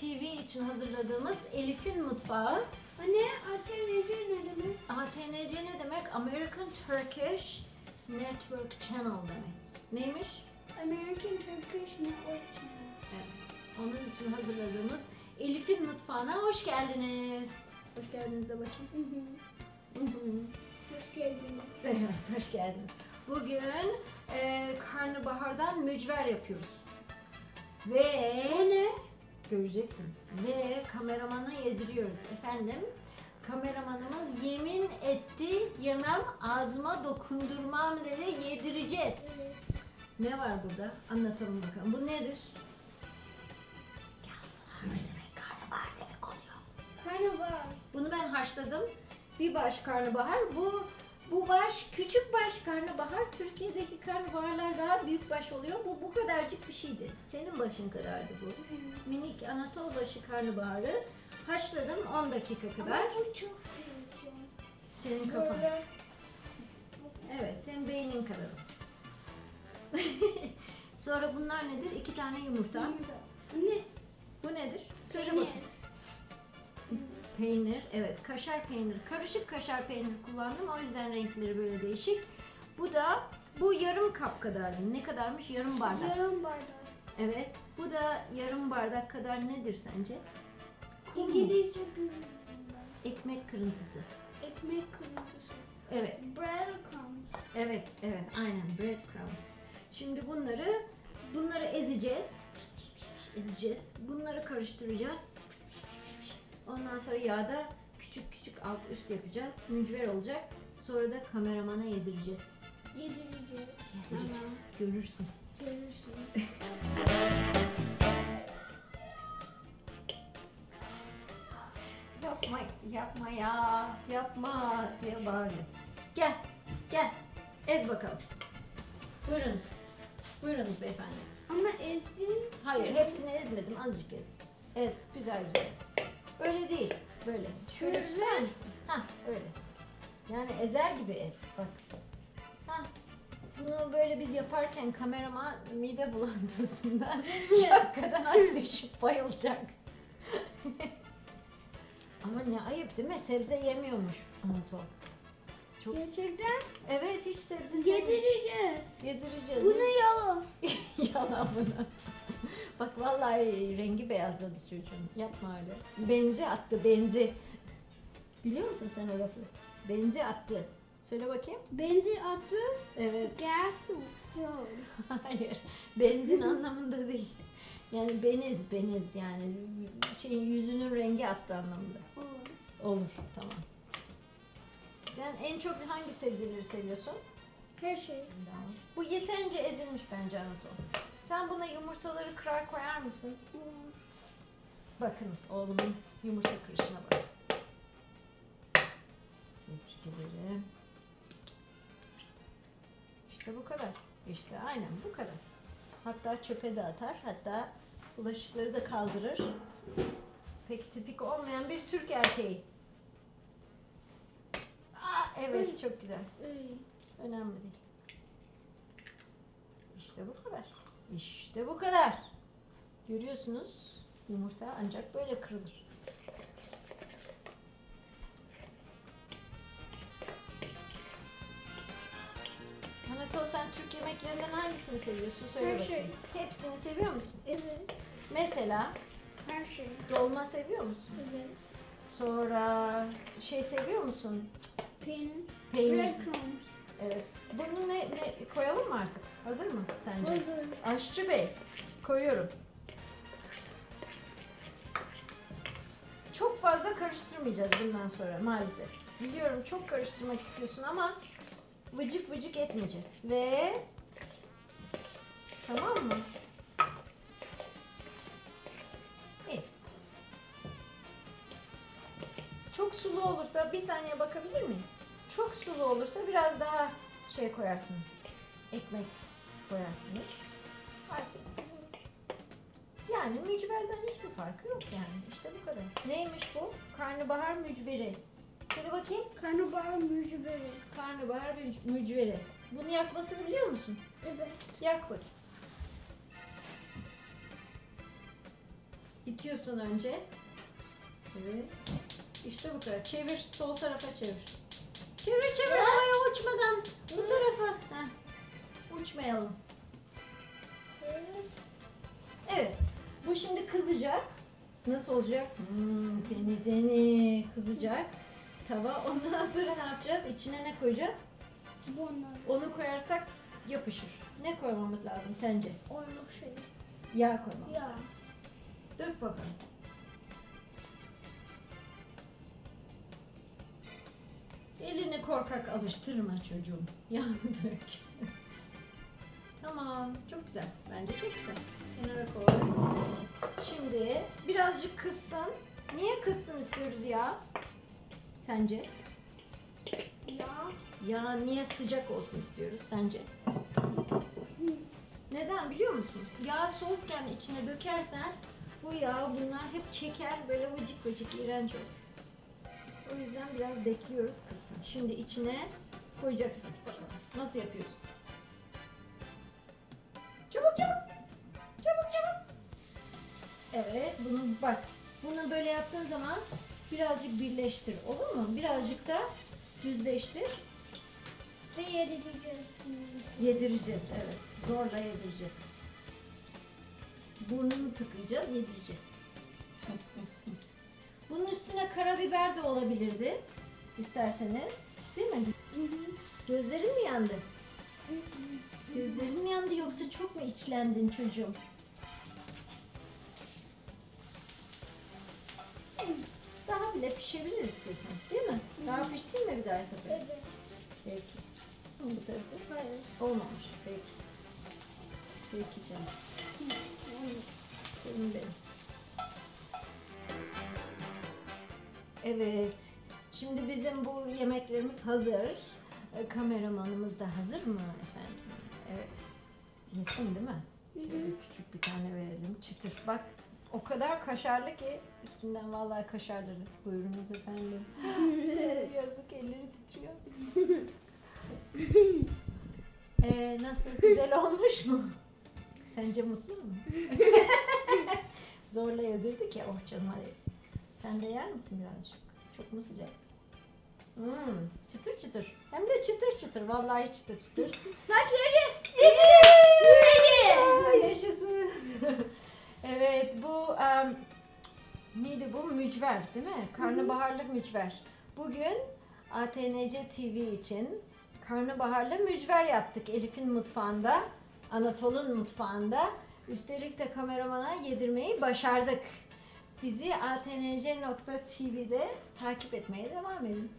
TV için hazırladığımız Elif'in mutfağı. Anne ATNC ne demek? ATNC ne demek? American Turkish Network Channel demek. Neymiş? American Turkish Network Channel. Evet. Onun için hazırladığımız Elif'in mutfağına hoş geldiniz. Hoş geldiniz de bakayım. Hoş geldiniz. evet, hoş geldiniz. Bugün e, karnabahardan mücver yapıyoruz. Ve? Göreceksin. Ve kameramana yediriyoruz. Efendim, kameramanımız yemin etti yemem ağzıma dokundurmam dedi yedireceğiz. Evet. Ne var burada? Anlatalım bakalım. Bu nedir? Yavrular demek, karnabahar demek oluyor. Karnabahar. Bunu ben haşladım. Bir baş karnabahar. Bu bu baş küçük baş karnabahar. Türkiye'deki karnabaharlar daha büyük baş oluyor. Bu bu kadarcık bir şeydi. Senin başın kadardı bu. Minik Anadolu başı karnabaharı haşladım 10 dakika Ama kadar. bu çok. Senin kafan. Böyle. Evet, senin beynin kadar. Sonra bunlar nedir? İki tane yumurta. Anne. Bu nedir? Söyle bakayım. Peynir, evet. Kaşar peynir. Karışık kaşar peynir kullandım. O yüzden renkleri böyle değişik. Bu da bu yarım kap kadar. Ne kadarmış? Yarım bardak. Yarım bardak. Evet. Bu da yarım bardak kadar nedir sence? Kum? İngilizce bilmiyorum ben. Ekmek kırıntısı. Ekmek kırıntısı. Evet. Breadcrumbs. Evet, evet. Aynen. Breadcrumbs. Şimdi bunları bunları ezeceğiz. Ezeceğiz. Bunları karıştıracağız. Ondan sonra yağda küçük küçük alt üst yapacağız. Mücver olacak. Sonra da kameramana yedireceğiz. Yedireceğiz. Yedireceğiz. Tamam. Görürsün. Görürsün. Yapma, yapma ya, yapma diye bağırıyor. Gel, gel. Ez bakalım. Buyurunuz. Buyurunuz beyefendi. Ama ezdin. Hayır, hepsini ezmedim. Azıcık ezdim. Ez, güzel güzel. Öyle değil, böyle. Şöyle tutar mısın? Hah, öyle. Yani ezer gibi ez, bak. Hah. Bunu böyle biz yaparken kameraman mide bulantısından şapkadan düşüp bayılacak. Ama ne ayıp değil mi? Sebze yemiyormuş Anatol. Çok... Gerçekten Evet, hiç sebze sevmiyor. yedireceğiz. Yedireceğiz. Bunu yala. Yalan bunu. Vallahi rengi beyazladı çocuğun. Yapma öyle. Benzi attı, benzi. Biliyor musun sen o lafı? Benzi attı. Söyle bakayım. Benzi attı. Evet. Flow. Hayır. Benzin anlamında değil. Yani beniz, beniz yani şeyin yüzünün rengi attı anlamında. Olur, tamam. Sen en çok hangi sebzeleri seviyorsun? Her şey. Bu yeterince ezilmiş bence Anadolu. Sen buna yumurtaları kırar koyar mısın? Bakınız oğlumun yumurta kırışına bak. Tebrik ederim. İşte bu kadar. İşte aynen bu kadar. Hatta çöpe de atar. Hatta bulaşıkları da kaldırır. Pek tipik olmayan bir Türk erkeği. Aa, evet çok güzel. Önemli değil. İşte bu kadar. İşte bu kadar. Görüyorsunuz yumurta ancak böyle kırılır. Anatol sen Türk yemeklerinden hangisini seviyorsun? Söyle Her bakayım. Hepsini seviyor musun? Evet. Mesela Her şey. dolma seviyor musun? Evet. Sonra şey seviyor musun? Peynir. Peynir. Breadcrumbs. Evet. Bunu ne, ne koyalım mı artık? Hazır mı sence? Hazır. Aşçı Bey, koyuyorum. Çok fazla karıştırmayacağız bundan sonra maalesef. Biliyorum çok karıştırmak istiyorsun ama vıcık vıcık etmeyeceğiz. Ve tamam mı? İyi. Çok sulu olursa bir saniye bakabilir miyim? Çok sulu olursa biraz daha şey koyarsınız. Ekmek koyarsınız. Artık sizin yani mücverden hiçbir farkı yok yani. İşte bu kadar. Neymiş bu? Karnabahar mücveri. Şöyle bakayım. Karnabahar mücveri. Karnabahar müc- mücveri. Bunu yakmasını biliyor musun? Evet. Yak bakayım. itiyorsun önce. Evet. İşte bu kadar. Çevir. Sol tarafa çevir. Çevir çevir havaya kızacak. Nasıl olacak? Hmm, seni seni kızacak. Tava. Ondan sonra ne yapacağız? İçine ne koyacağız? Bunlar. Onu koyarsak yapışır. Ne koymamız lazım sence? Onluk şey. Yağ koymamız Ya. lazım. Dök bakalım. Elini korkak alıştırma çocuğum. Yağını dök. tamam. Çok güzel. Bence çok güzel. Kenara koy. Şimdi birazcık kızsın. Niye kızsın istiyoruz ya? Sence? Ya. Ya niye sıcak olsun istiyoruz sence? Neden biliyor musunuz? Yağ soğukken içine dökersen bu yağ bunlar hep çeker böyle vıcık vıcık iğrenç olur. O yüzden biraz bekliyoruz kızsın. Şimdi içine koyacaksın. Nasıl yapıyorsun? Evet bunu bak. Bunu böyle yaptığın zaman birazcık birleştir. Olur mu? Birazcık da düzleştir. Ve yedireceğiz. Yedireceğiz evet. Zorla yedireceğiz. Burnunu tıkayacağız, yedireceğiz. Bunun üstüne karabiber de olabilirdi. isterseniz. Değil mi? Gözlerin mi yandı? Gözlerin mi yandı yoksa çok mu içlendin çocuğum? Bile pişebilir istiyorsan. Değil mi? Daha pişsin mi bir daha sefer? Evet. Peki. Bu tarafı. Hayır. Olmamış. Peki. Peki canım. Canım benim. Evet. Şimdi bizim bu yemeklerimiz hazır. E, Kameramanımız da hazır mı efendim? Evet. Yesin değil mi? Şöyle küçük bir tane verelim. Çıtır. Bak o kadar kaşarlı ki üstünden vallahi kaşarları. Buyurunuz efendim. Yazık elleri titriyor. Ee, nasıl? Güzel olmuş mu? Sence mutlu mu? Zorla yedirdik ya. Oh canım hadi. Sen de yer misin birazcık? Çok mu sıcak? Hmm, çıtır çıtır. Hem de çıtır çıtır. Vallahi çıtır çıtır. Bak yedi. Aa, Yaşasın. Evet bu em, neydi bu? Mücver değil mi? Karnabaharlı mücver. Bugün ATNC TV için karnabaharlı mücver yaptık Elif'in mutfağında. Anatol'un mutfağında. Üstelik de kameramana yedirmeyi başardık. Bizi atnc.tv'de takip etmeye devam edin.